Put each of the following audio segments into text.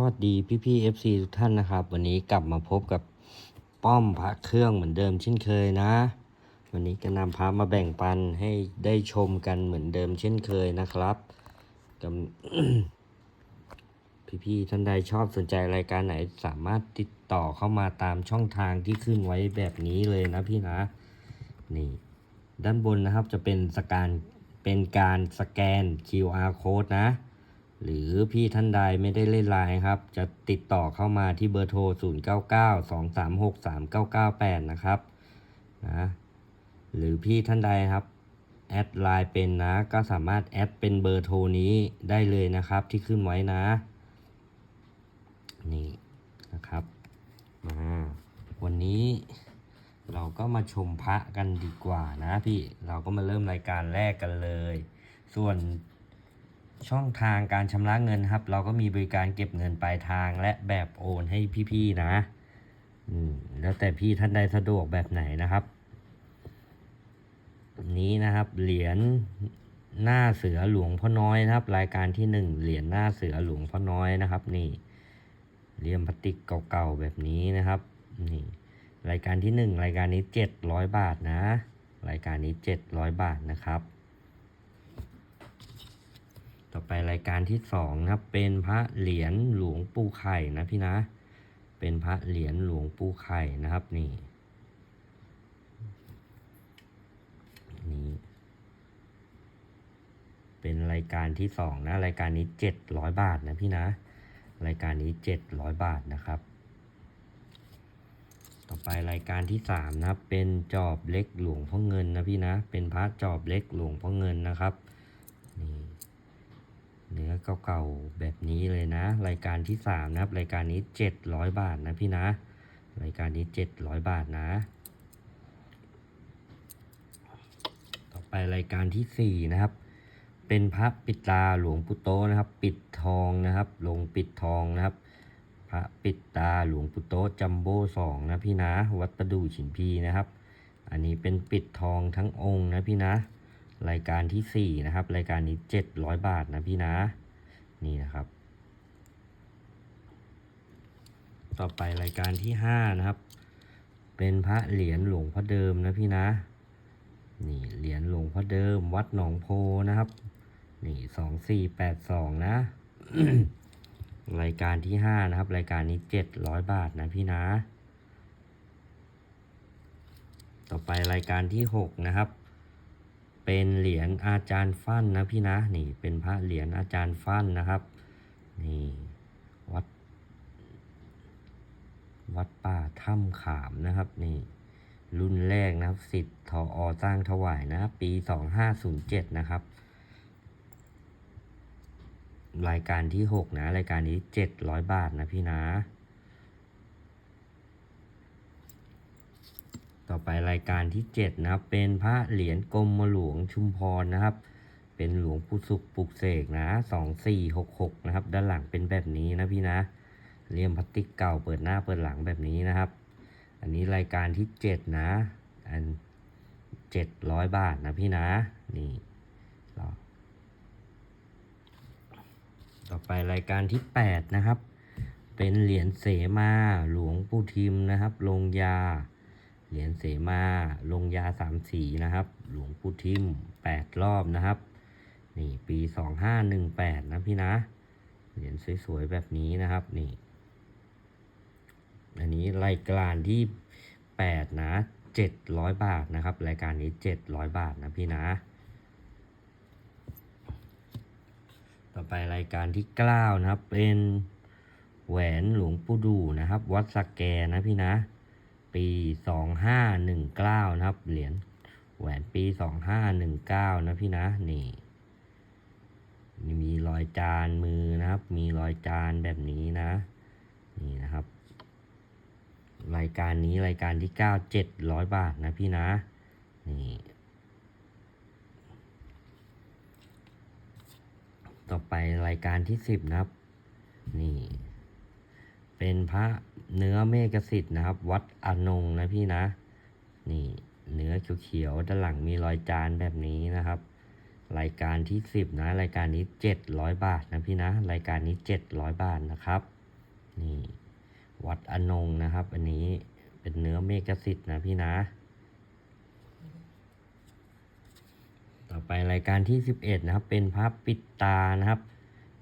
วัสดีพี่พี่เอฟซีทุกท่านนะครับ วันนี้กลับมาพบกับป้อมพระเครื่องเหมือนเดิมเช่นเคยนะ วันนี้ก็นำพระมาแบ่งปันให้ได้ชมกันเหมือนเดิมเช่นเคยนะครับกับพี่พี่ท่านใดชอบสนใจรายการไหนสามารถติดต่อเข้ามาตามช่องทางที่ขึ้นไว้แบบนี้เลยนะพี่นะนี่ด้านบนนะครับจะเป็นสการเป็นการสแกน QR code นะ หรือพี่ท่านใดไม่ได้เล่นไลน์ครับ จะติดต่อเข้ามาที่เบอร์โทร 0992363998 นะครับนะหรือพี่ท่านใดครับแอดไลน์เป็นนะ ก็สามารถแอดเป็นเบอร์โทรนี้ได้เลยนะครับที่ขึ้นไว้นะ นี่นะครับมาวันนี้เราก็มาชมพระกันดีกว่านะพี่เราก็มาเริ่มรายการแรกกันเลย ส่วน ช่องทางการชำระเงินครับ เราก็มีบริการเก็บเงินปลายทางและแบบโอนให้พี่ๆนะอืมแล้วแต่พี่ท่านใดสะดวกแบบไหนนะครับนี้นะครับ เหรียญหน้าเสือหลวงพ่อน้อยนะครับ รายการที่หนึ่งเหรียญหน้าเสือหลวงพ่อน้อยนะครับ นี่เหลี่ยมพลาสติกเก่าๆแบบนี้นะครับ นี่ รายการที่หนึ่งรายการนี้เจ็ดร้อยบาทนะ รายการนี้เจ็ดร้อยบาทนะครับ ต่อไปรายการที่สองนะครับเป็นพระเหรียญหลวงปู่ไข่นะพี่นะ เป็นพระเหรียญหลวงปู่ไข่นะครับนี่นี่เป็นรายการที่สองนะรายการนี้เจ็ดร้อยบาทนะพี่นะ รายการนี้เจ็ดร้อยบาทนะครับ ต่อไปรายการที่สามนะเป็นจอบเล็กหลวงพ่อเงินนะพี่นะ เป็นพระจอบเล็กหลวงพ่อเงินนะครับ เนื้อเก่าๆแบบนี้เลยนะ รายการที่สามนะครับ รายการนี้เจ็ดร้อยบาทนะพี่นะ รายการนี้เจ็ดร้อยบาทนะ ต่อไปรายการที่สี่นะครับ เป็นพระปิดตาหลวงปู่โตนะครับ ปิดทองนะครับ ลงปิดทองนะครับ พระปิดตาหลวงปู่โตจัมโบ้สองนะพี่นะ วัดประดู่ฉินพีนะครับ อันนี้เป็นปิดทองทั้งองค์นะพี่นะ รายการที่สี่นะครับ รายการนี้เจ็ดร้อยบาทนะพี่นะ นี่นะครับ ต่อไปรายการที่ห้านะครับ เป็นพระเหรียญหลวงพ่อเดิมนะพี่นะ นี่เหรียญหลวงพ่อเดิม วัดหนองโพนะครับ นี่สองสี่แปดสองนะ รายการที่ห้านะครับ รายการนี้เจ็ดร้อยบาทนะพี่นะ ต่อไปรายการที่หกนะครับ เป็นเหรียญอาจารย์ฟั่นนะพี่นะนี่เป็นพระเหรียญอาจารย์ฟั่นนะครับ นี่วัด วัดป่าถ้ำขามนะครับนี่รุ่นแรกนะครับสิทธิ์ทออสร้างถวายนะ ปีสองห้าศูนย์เจ็ดนะครับ รายการที่หกนะ รายการนี้เจ็ดร้อยบาทนะพี่นะ ต่อไปรายการที่เจ็ดนะครับ เป็นพระเหรียญกรมหลวงชุมพรนะครับ เป็นหลวงปู่สุขปลุกเสกนะสองสี่หกหกนะครับ ด้านหลังเป็นแบบนี้นะพี่นะเลี่ยมพลาสติกเก่าเปิดหน้าเปิดหลังแบบนี้นะครับ อันนี้รายการที่เจ็ดนะ อันเจ็ดร้อยบาทนะพี่นะ นี่ต่อไปรายการที่แปดนะครับ เป็นเหรียญเสมาหลวงปู่ทิมนะครับ ลงยา เหรียญเสมา ลงยาสามสีนะครับ หลวงปู่ทิมแปดรอบนะครับ นี่ปีสองห้าหนึ่งแปดนะพี่นะ เหรียญสวยๆแบบนี้นะครับนี่ อันนี้รายการที่แปดนะเจ็ดร้อยบาทนะครับ รายการนี้เจ็ดร้อยบาทนะพี่นะ ต่อไปรายการที่เก้านะครับ เป็นแหวนหลวงปู่ดูนะครับ วัดสักแกนะพี่นะ ปีสองห้าหนึ่งเก้านะครับ เหรียญแหวนปีสองห้าหนึ่งเก้านะพี่นะนี่นี่มีรอยจานมือนะครับ มีรอยจานแบบนี้นะ นี่นะครับ รายการนี้รายการที่เก้าเจ็ดร้อยบาทนะพี่นะ นี่ต่อไปรายการที่สิบนะครับ นี่ เป็นพระ เนื้อเมฆสิทธิ์นะครับ วัดอนงนะพี่นะ นี่เนื้อเขียวๆด้านหลังมีรอยจานแบบนี้นะครับ รายการที่สิบนะ รายการนี้เจ็ดร้อยบาทนะพี่นะ รายการนี้เจ็ดร้อยบาทนะครับ นี่ วัดอนงนะครับ อันนี้เป็นเนื้อเมกสิทธิ์นะพี่นะ ต่อไปรายการที่สิบเอ็ดนะครับ เป็นพระปิดตานะครับ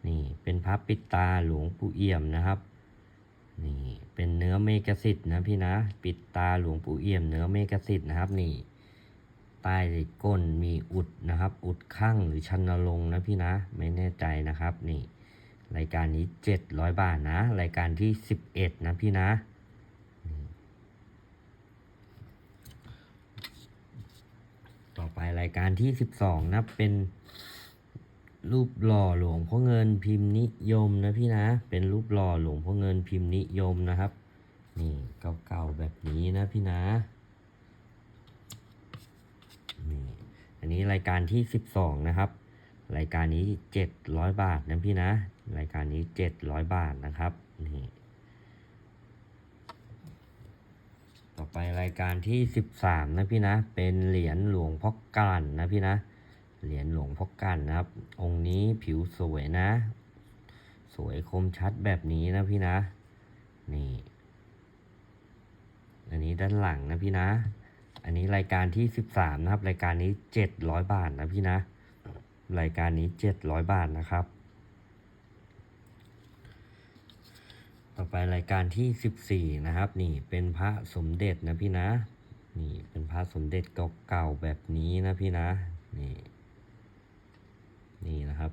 นี่เป็นพระปิดตาหลวงปู่เอี่ยมนะครับ นี่ เป็นเนื้อเมกสิทธ์นะพี่นะ ปิดตาหลวงปู่เอี่ยมเนื้อเมกสิทธ์นะครับ นี่ ใต้ก้นมีอุดนะครับ อุดข้างหรือชันนรงนะพี่นะ ไม่แน่ใจนะครับ นี่ รายการนี้เจ็ดร้อยบาทนะ รายการที่สิบเอ็ดนะพี่นะต่อไปรายการที่สิบสองนะ เป็น รูปหล่อหลวงพ่อเงินพิมพ์นิยมนะพี่นะ เป็นรูปหล่อหลวงพ่อเงินพิมพ์นิยมนะครับ นี่เก่าๆแบบนี้นะพี่นะนี่อันนี้รายการที่สิบสองนะครับ รายการนี้เจ็ดร้อยบาทนะพี่นะ รายการนี้เจ็ดร้อยบาทนะครับนี่ต่อไปรายการที่สิบสามนะพี่นะ เป็นเหรียญหลวงพ่อกลั่นนะพี่นะ เหรียญหลวงพ่อกลั่นนะครับ องค์นี้ผิวสวยนะ สวยคมชัดแบบนี้นะพี่นะ นี่ อันนี้ด้านหลังนะพี่นะ อันนี้รายการที่สิบสามนะครับ รายการนี้เจ็ดร้อยบาทนะพี่นะ รายการนี้เจ็ดร้อยบาทนะครับ ต่อไปรายการที่สิบสี่นะครับ นี่เป็นพระสมเด็จนะพี่นะ นี่เป็นพระสมเด็จเก่าๆแบบนี้นะพี่นะนี่ นี่นะครับ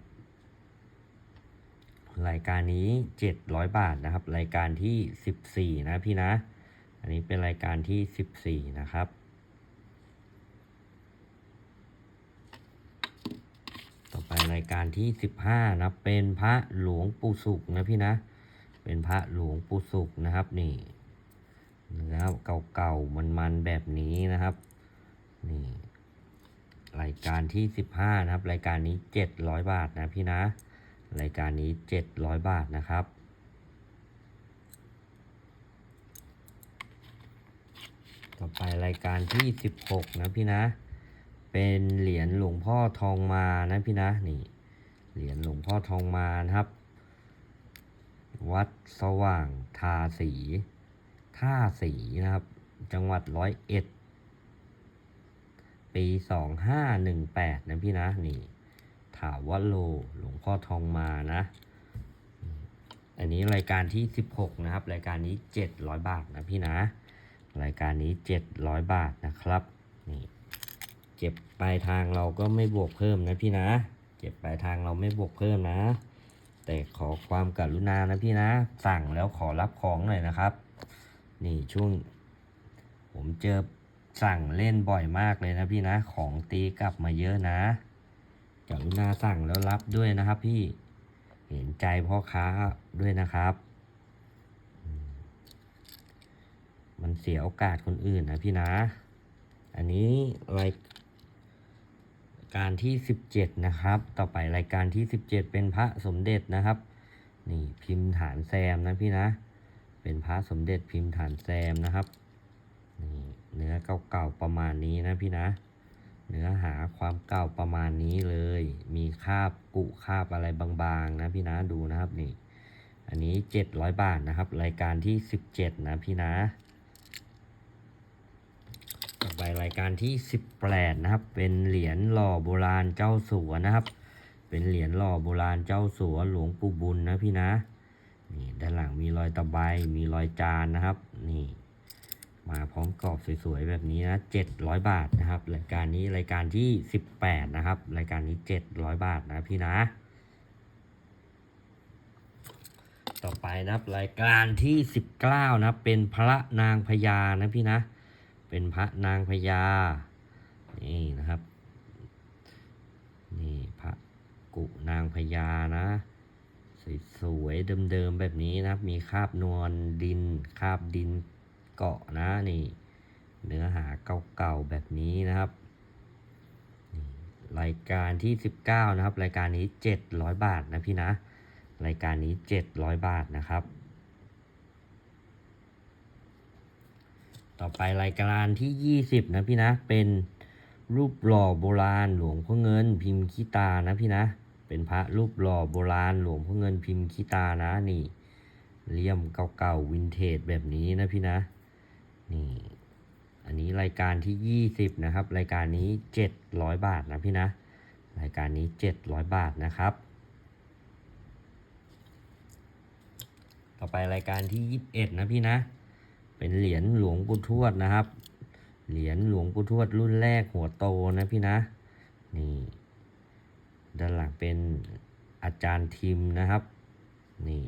รายการนี้เจ็ดร้อยบาทนะครับ รายการที่สิบสี่นะพี่นะ อันนี้เป็นรายการที่สิบสี่นะครับต่อไปรายการที่สิบห้านะเป็นพระหลวงปู่สุขนะพี่นะ เป็นพระหลวงปู่สุขนะครับนี่เนื้อเก่าๆมันๆแบบนี้นะครับ นี่ รายการที่สิบห้านะครับ รายการนี้เจ็ดร้อยบาทนะพี่นะ รายการนี้เจ็ดร้อยบาทนะครับ ต่อไปรายการที่สิบหกนะพี่นะ เป็นเหรียญหลวงพ่อทองมานะพี่นะนี่เหรียญหลวงพ่อทองมานะครับ วัดสว่างทาสีท่าสีนะครับ จังหวัดร้อยเอ็ด ปีสองห้าหนึ่งแปดนะพี่นะนี่ถาวโลหลวงพ่อทองมานะ อันนี้รายการที่สิบหกนะครับ รายการนี้เจ็ดร้อยบาทนะพี่นะ รายการนี้เจ็ดร้อยบาทนะครับนี่เก็บปลายทางเราก็ไม่บวกเพิ่มนะพี่นะเก็บปลายทางเราไม่บวกเพิ่มนะ แต่ขอความกรุณานะพี่นะ สั่งแล้วขอรับของหน่อยนะครับ นี่ช่วง ผมเจอ สั่งเล่นบ่อยมากเลยนะพี่นะ ของตีกลับมาเยอะนะกรุณาสั่งแล้วรับด้วยนะครับพี่ เห็นใจพ่อค้าด้วยนะครับ มันเสียโอกาสคนอื่นนะพี่นะ อันนี้รายการที่สิบเจ็ดนะครับ ต่อไปรายการที่สิบเจ็ดเป็นพระสมเด็จนะครับ นี่พิมพ์ฐานแซมนะพี่นะ เป็นพระสมเด็จพิมพ์ฐานแซมนะครับ เนื้อเก่าๆประมาณนี้นะพี่นะ เนื้อหาความเก่าประมาณนี้เลย มีคาบกุคาบอะไรบางๆนะพี่นะดูนะครับนี่ อันนี้เจ็ดร้อยบาทนะครับ รายการที่สิบเจ็ดนะพี่นะต่อไปรายการที่สิบแปดนะครับ เป็นเหรียญหล่อโบราณเจ้าสัวนะครับ เป็นเหรียญหล่อโบราณเจ้าสัวหลวงปู่บุญนะพี่นะนี่ด้านหลังมีรอยตะไบมีรอยจานนะครับ นี่ มาพร้อมกรอบสวยๆแบบนี้นะเจ็ดร้อยบาทนะครับ รายการนี้รายการที่สิบแปดนะครับ รายการนี้เจ็ดร้อยบาทนะพี่นะ ต่อไปนะครับรายการที่สิบเก้านะเป็นพระนางพญานะพี่นะ เป็นพระนางพญานี่นะครับนี่พระกุนางพญานะสวยๆเดิมๆแบบนี้นะครับ มีคราบนวลดินคราบดิน เกาะนะนี่เนื้อหาเก่าๆแบบนี้นะครับรายการที่ 19 นะครับ รายการนี้ 700 บาทนะพี่นะ รายการนี้ 700 บาทนะครับ ต่อไปรายการที่ 20 นะพี่นะ เป็นรูปหล่อโบราณหลวงพ่อเงินพิมพ์ขี้ตานะพี่นะ เป็นพระรูปหล่อโบราณหลวงพ่อเงินพิมพ์ขี้ตานะนี่เลี่ยมเก่าๆวินเทจแบบนี้นะพี่นะ นี่ อันนี้รายการที่ยี่สิบนะครับ รายการนี้เจ็ดร้อยบาทนะพี่นะ รายการนี้เจ็ดร้อยบาทนะครับ ต่อไปรายการที่ยี่สิบเอ็ดนะพี่นะ เป็นเหรียญหลวงปู่ทวดนะครับ เหรียญหลวงปู่ทวดรุ่นแรกหัวโตนะพี่นะ นี่ ด้านหลังเป็นอาจารย์ทิมนะครับ นี่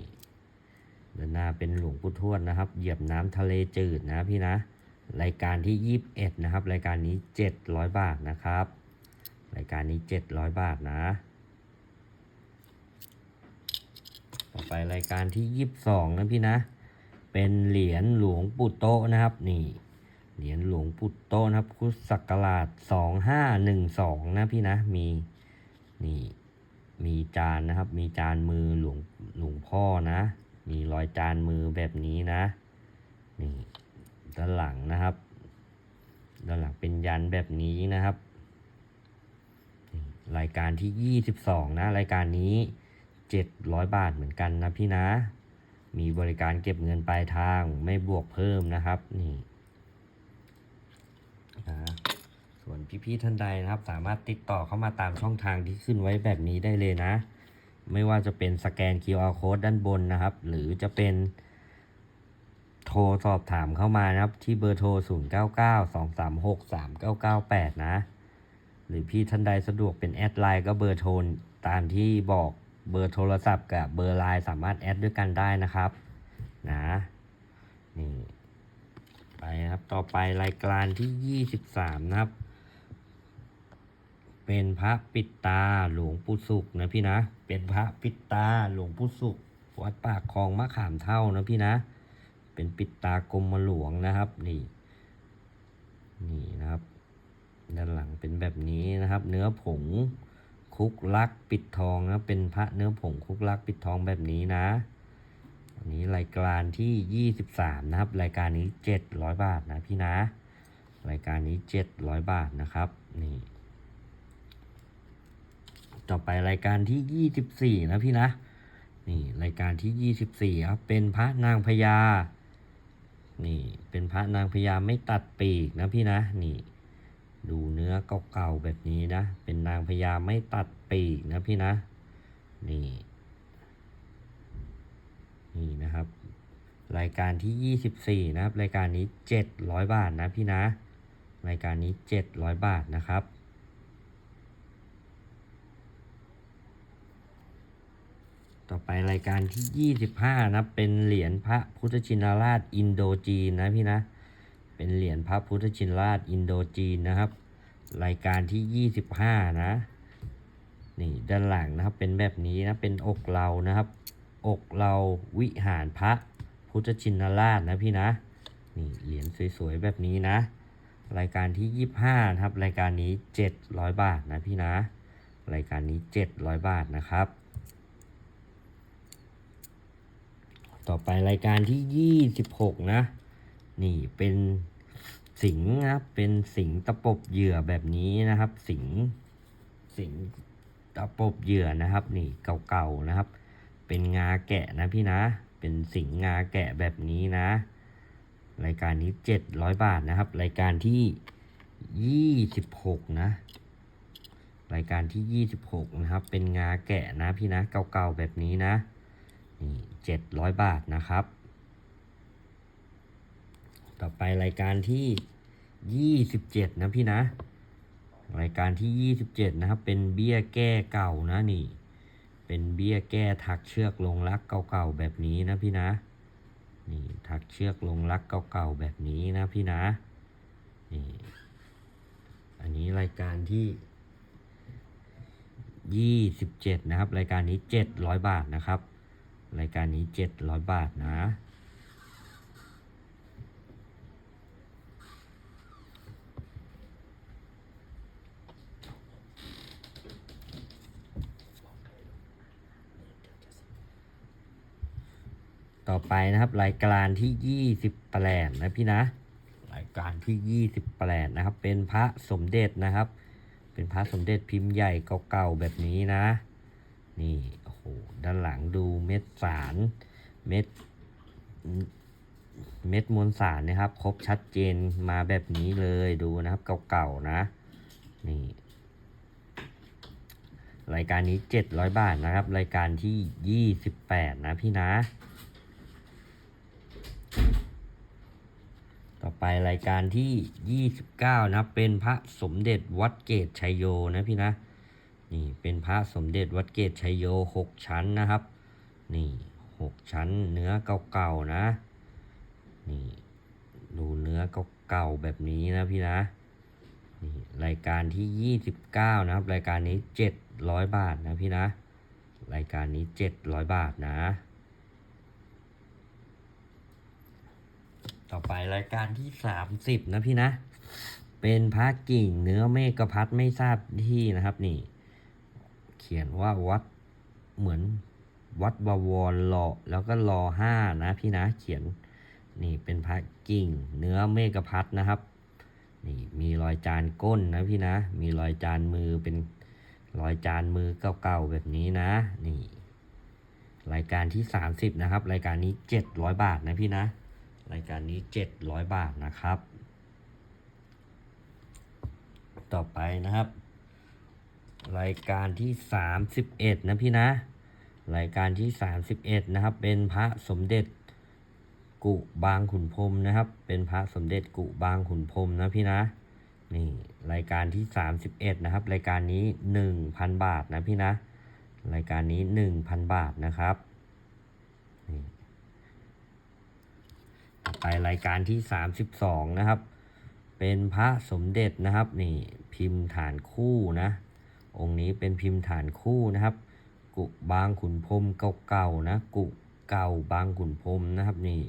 ด้านหน้าเป็นหลวงปู่ทวดนะครับ เหยียบน้ำทะเลจืดนะพี่นะ รายการที่ยี่สิบเอ็ดนะครับ รายการนี้เจ็ดร้อยบาทนะครับ รายการนี้เจ็ดร้อยบาทนะ ต่อไปรายการที่ยี่สิบสองนะพี่นะ เป็นเหรียญหลวงปู่โตนะครับนี่เหรียญหลวงปู่โตนะครับพุทธศักราชสองห้าหนึ่งสองนะพี่นะมีนี่มีจานนะครับ มีจานมือหลวงหลวงพ่อนะ มีรอยจานมือแบบนี้นะนี่ด้านหลังนะครับ ด้านหลังเป็นยันแบบนี้นะครับ รายการที่ยี่สิบสองนะ รายการนี้เจ็ดร้อยบาทเหมือนกันนะพี่นะ มีบริการเก็บเงินปลายทางไม่บวกเพิ่มนะครับนี่นะส่วนพี่ๆท่านใดนะครับ สามารถติดต่อเข้ามาตามช่องทางที่ขึ้นไว้แบบนี้ได้เลยนะ ไม่ว่าจะเป็นสแกน QR code ด้านบนนะครับ หรือจะเป็นโทรสอบถามเข้ามานะครับ ที่เบอร์โทร 0 9 9 2 3 6 3 9 9 8 นะ หรือพี่ท่านใดสะดวกเป็นแอดไลน์ก็เบอร์โทรตามที่บอกเบอร์โทรศัพท์กับเบอร์ไลน์สามารถแอดด้วยกันได้นะครับนะนี่ไปนะครับต่อไปรายการที่ 23 นะครับ เป็นพระปิดตาหลวงปู่สุขนะพี่นะ เป็นพระปิดตาหลวงปู่สุขวัดปากคลองมะขามเท่านะพี่นะ เป็นปิดตากรมหลวงนะครับนี่นี่นะครับ ด้านหลังเป็นแบบนี้นะครับ เนื้อผงคุกลักปิดทองนะเป็นพระเนื้อผงคุกลักปิดทองแบบนี้นะอันนี้รายการที่ 23 นะครับ รายการนี้ 700 บาทนะพี่นะ รายการนี้ 700 บาทนะครับนี่ ต่อไปรายการที่24นะพี่นะ นี่รายการที่24ครับเป็นพระนางพญา นี่เป็นพระนางพญาไม่ตัดปีกนะพี่นะ นี่ ดูเนื้อเก่าๆแบบนี้นะ เป็นนางพญาไม่ตัดปีกนะพี่นะ นี่ นี่นะครับ รายการที่24นะครับ รายการนี้700บาทนะพี่นะ รายการนี้700บาทนะครับ ต่อไปรายการที่ 25 นะ เป็นเหรียญพระพุทธชินราชอินโดจีนนะพี่นะ เป็นเหรียญพระพุทธชินราชอินโดจีนนะครับ รายการที่ 25 นะ นี่ด้านหลังนะครับ เป็นแบบนี้นะ เป็นอกเรานะครับ อกเราวิหารพระพุทธชินราชนะพี่นะ นี่เหรียญสวยๆแบบนี้นะ รายการที่ 25นะครับ รายการนี้ 700 บาทนะพี่นะ รายการนี้ 700 บาทนะครับ ต่อไปรายการที่ 26 นะ นี่เป็นสิงนะครับ เป็นสิงตะปบเหยื่อแบบนี้นะครับ สิงสิงตะปบเหยื่อนะครับ นี่เก่าๆนะครับ เป็นงาแกะนะพี่นะ เป็นสิงงาแกะแบบนี้นะ รายการนี้เจ็ดร้อยบาทนะครับ รายการที่ยี่สิบหกนะ รายการที่ยี่สิบหกนะครับ เป็นงาแกะนะพี่นะ เก่าๆแบบนี้นะ เจ็ดร้อยบาทนะครับ ต่อไปรายการที่ยี่สิบเจ็ดนะพี่นะ รายการที่ยี่สิบเจ็ดนะครับ เป็นเบี้ยแก้เก่านะนี่ เป็นเบี้ยแก้ถักเชือกลงรักเก่าๆแบบนี้นะพี่นะ นี่ถักเชือกลงรักเก่าๆแบบนี้นะพี่นะ นี่ อันนี้รายการที่ยี่สิบเจ็ดนะครับ รายการนี้เจ็ดร้อยบาทนะครับ รายการนี้เจ็ดร้อยบาทนะ ต่อไปนะครับ รายการที่ยี่สิบแปดนนะพี่นะ รายการที่ยี่สิบแปดนนะครับ เป็นพระสมเด็จนะครับ เป็นพระสมเด็จพิมพ์ใหญ่เก่าๆแบบนี้นะ นี่ ด้านหลังดูเม็ดสาร เม็ด เม็ดมวลสารนะครับ ครบชัดเจนมาแบบนี้เลยดูนะครับเก่าๆนะ นี่ รายการนี้เจ็ดร้อยบาทนะครับ รายการที่ยี่สิบแปดนะพี่นะ ต่อไปรายการที่ยี่สิบเก้านะ เป็นพระสมเด็จวัดเกตชัยโยนะพี่นะ นี่เป็นพระสมเด็จวัดเกตชัยโยหกชั้นนะครับ นี่หกชั้นเนื้อเก่าๆนะ นี่ดูเนื้อเก่าๆแบบนี้นะพี่นะ นี่รายการที่ยี่สิบเก้านะครับ รายการนี้เจ็ดร้อยบาทนะพี่นะ รายการนี้เจ็ดร้อยบาทนะ ต่อไปรายการที่สามสิบนะพี่นะ เป็นพระกิ่งเนื้อเมฆพัดไม่ทราบที่นะครับนี่ ขียนว่าวัดเหมือนวัดบวรรอแล้วก็รอห้านะพี่นะเขียนนี่เป็นพระกิ่ง เนื้อเมฆพัดนะครับนี่มีรอยจานก้นนะพี่นะ มีรอยจานมือเป็นรอยจานมือเก่าๆแบบนี้นะนี่ รายการที่สามสิบนะครับ รายการนี้เจ็ดร้อยบาทนะพี่นะ รายการนี้เจ็ดร้อยบาทนะครับ ต่อไปนะครับ รายการที่สามสิบเอ็ดนะพี่นะ รายการที่สามสิบเอ็ดนะครับ เป็นพระสมเด็จกุบางขุนพรมนะครับ เป็นพระสมเด็จกุบางขุนพรมนะพี่นะ นี่รายการที่สามสิบเอ็ดนะครับ รายการนี้หนึ่งพันบาทนะพี่นะ รายการนี้หนึ่งพันบาทนะครับนี่ไปรายการที่สามสิบสองนะครับ เป็นพระสมเด็จนะครับ นี่พิมพ์ฐานคู่นะ องค์นี้เป็นพิมพ์ฐานคู่นะครับ กุบางขุนพรมเก่าๆนะ กุเก่าบางขุนพรมนะครับนี่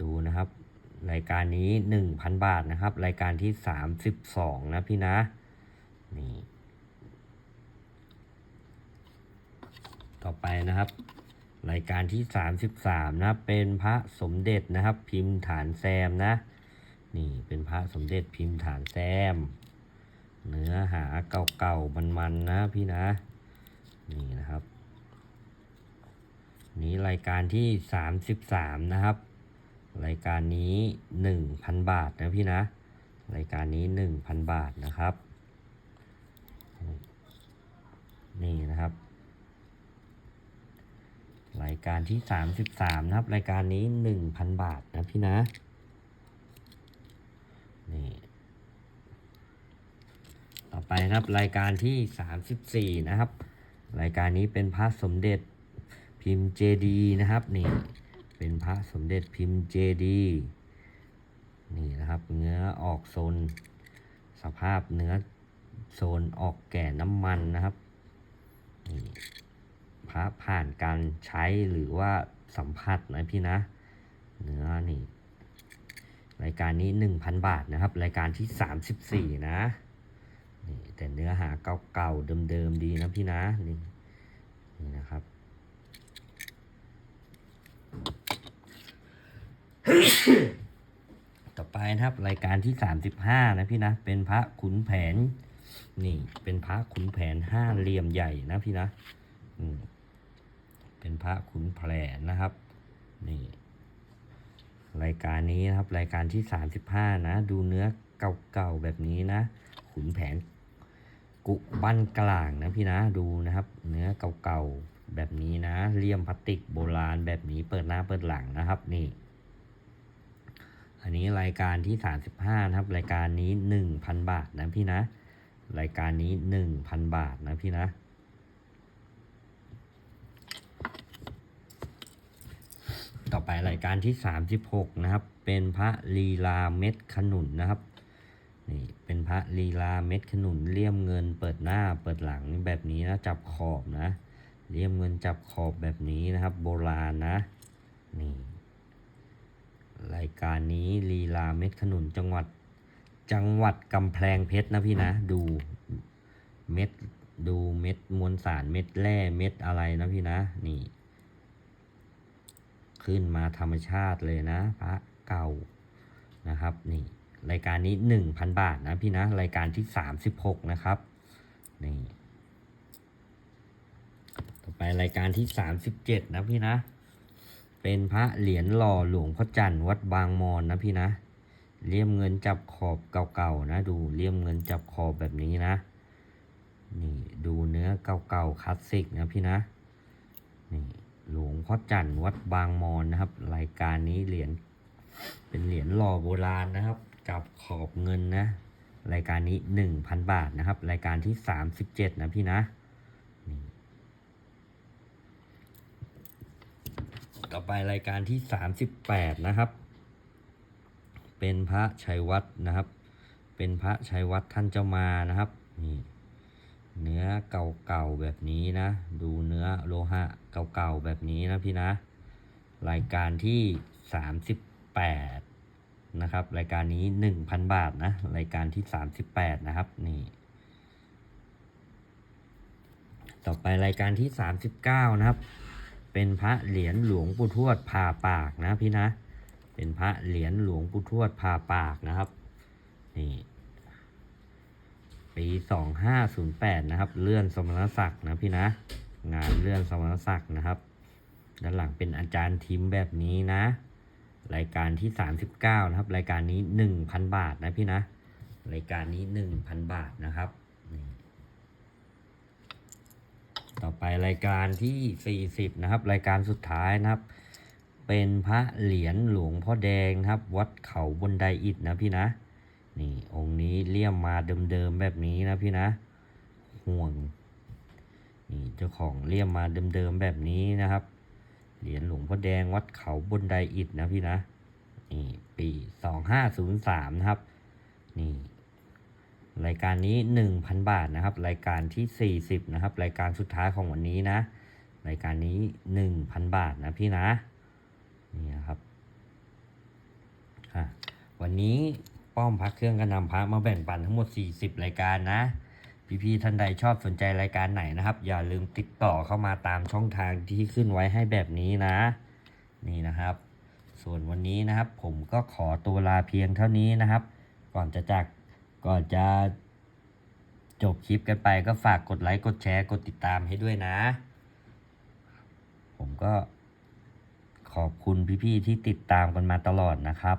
ดูนะครับ รายการนี้หนึ่งพันบาทนะครับ รายการที่สามสิบสองนะพี่นะนี่ต่อไปนะครับ รายการที่สามสิบสามนะเป็นพระสมเด็จนะครับ พิมพ์ฐานแซมนะนี่เป็นพระสมเด็จพิมพ์ฐานแซม เนื้อหาเก่าๆมันๆนะพี่นะ นี่นะครับ นี้รายการที่สามสิบสามนะครับ รายการนี้หนึ่งพันบาทนะพี่นะ รายการนี้หนึ่งพันบาทนะครับ นี่นะครับ รายการที่สามสิบสามนะครับ รายการนี้หนึ่งพันบาทนะพี่นะ นี่ อไปนะครับรายการที่สามสิบสี่นะครับ รายการนี้เป็นพระสมเด็จพิมพ์เจดีนะครับนี่เป็นพระสมเด็จพิมพ์เจดีนี่นะครับเนื้อออกโซน สภาพเนื้อโซนออกแก่น้ำมันนะครับนี่พระผ่านการใช้หรือว่าสัมผัสนะพี่นะ เนื้อนี่รายการนี้หนึ่งพันบาทนะครับ รายการที่สามสิบสี่นะ แต่เนื้อหาเก่าๆเดิมๆดีนะพี่นะนี่นี่นะครับต่อไปนะครับรายการที่สามสิบห้านะพี่นะ เป็นพระขุนแผน นี่ เป็นพระขุนแผนห้าเหลี่ยมใหญ่นะพี่นะเป็นพระขุนแผนนะครับ นี่ รายการนี้นะครับ รายการที่สามสิบห้านะ ดูเนื้อเก่าๆแบบนี้นะ ขุนแผน กุบันกลางนะพี่นะดูนะครับ เนื้อเก่าๆแบบนี้นะเลี่ยมพลาสติกโบราณแบบนี้เปิดหน้าเปิดหลังนะครับนี่ อันนี้รายการที่สามสิบห้านะครับ รายการนี้หนึ่งพันบาทนะพี่นะ รายการนี้หนึ่งพันบาทนะพี่นะต่อไปรายการที่สามสิบหกนะครับ เป็นพระลีลาเม็ดขนุนนะครับ นี่เป็นพระลีลาเม็ดขนุนเลี่ยมเงินเปิดหน้าเปิดหลังแบบนี้นะจับขอบนะเลี่ยมเงินจับขอบแบบนี้นะครับ โบราณนะนี่รายการนี้ลีลาเม็ดขนุนจังหวัดจังหวัดกำแพงเพชรนะพี่นะดูเม็ดดูเม็ดมวลสารเม็ดแร่เม็ดอะไรนะพี่นะนี่ ขึ้นมาธรรมชาติเลยนะพระเก่านะครับนี่ รายการนี้หนึ่งพันบาทนะพี่นะ รายการที่สามสิบหกนะครับ นี่ ต่อไปรายการที่สามสิบเจ็ดนะพี่นะ เป็นพระเหรียญหล่อหลวงพ่อจันทร์วัดบางมอนนะพี่นะ เลี่ยมเงินจับขอบเก่าๆนะ ดูเลี่ยมเงินจับขอบแบบนี้นะ นี่ดูเนื้อเก่าๆคลาสสิกนะพี่นะ นี่หลวงพ่อจันทร์วัดบางมอนนะครับ รายการนี้เหรียญเป็นเหรียญหล่อโบราณนะครับ กับขอบเงินนะ รายการนี้หนึ่งพันบาทนะครับ รายการที่สามสิบเจ็ดนะพี่นะนี่ต่อไปรายการที่สามสิบแปดนะครับ เป็นพระชัยวัดนะครับ เป็นพระชัยวัดท่านเจ้ามานะครับนี่เนื้อเก่าๆแบบนี้นะ ดูเนื้อโลหะเก่าๆแบบนี้นะพี่นะ รายการที่สามสิบแปด นะครับ รายการนี้หนึ่งพันบาทนะ รายการที่สามสิบแปดนะครับ นี่ ต่อไปรายการที่สามสิบเก้านะครับ เป็นพระเหรียญหลวงปู่ทวดผ่าปากนะพี่นะ เป็นพระเหรียญหลวงปู่ทวดผ่าปากนะครับ นี่ ปีสองห้าศูนย์แปดนะครับ เลื่อนสมณศักดิ์นะพี่นะ งานเลื่อนสมณศักดิ์นะครับ ด้านหลังเป็นอาจารย์ทิมแบบนี้นะ รายการที่สามสิบเก้านะครับ รายการนี้หนึ่งพันบาทนะพี่นะ รายการนี้หนึ่งพันบาทนะครับ ต่อไปรายการที่สี่สิบนะครับ รายการสุดท้ายนะครับ เป็นพระเหรียญหลวงพ่อแดงนะครับ วัดเขาบนไดอิฐนะพี่นะ นี่องค์นี้เลี่ยมมาเดิมๆแบบนี้นะพี่นะ ห่วง นี่เจ้าของเลี่ยมมาเดิมๆแบบนี้นะครับ เหรียญหลวงพ่อแดงวัดเขาบนไดอิฐนะพี่นะ นี่ปีสองห้าศูนย์สามนะครับ นี่ รายการนี้หนึ่งพันบาทนะครับ รายการที่สี่สิบนะครับ รายการสุดท้ายของวันนี้นะ รายการนี้หนึ่งพันบาทนะพี่นะ นี่นะครับอะวันนี้ป้อมพักเครื่องก็นำพระมาแบ่งปันทั้งหมด 40 รายการนะ พี่ๆท่านใดชอบสนใจรายการไหนนะครับ อย่าลืมติดต่อเข้ามาตามช่องทางที่ขึ้นไว้ให้แบบนี้นะ นี่นะครับ ส่วนวันนี้นะครับ ผมก็ขอตัวลาเพียงเท่านี้นะครับ ก่อนจะจากก่อนจะจบคลิปกันไปก็ฝากกดไลค์กดแชร์กดติดตามให้ด้วยนะ ผมก็ขอบคุณพี่ๆที่ติดตามกันมาตลอดนะครับ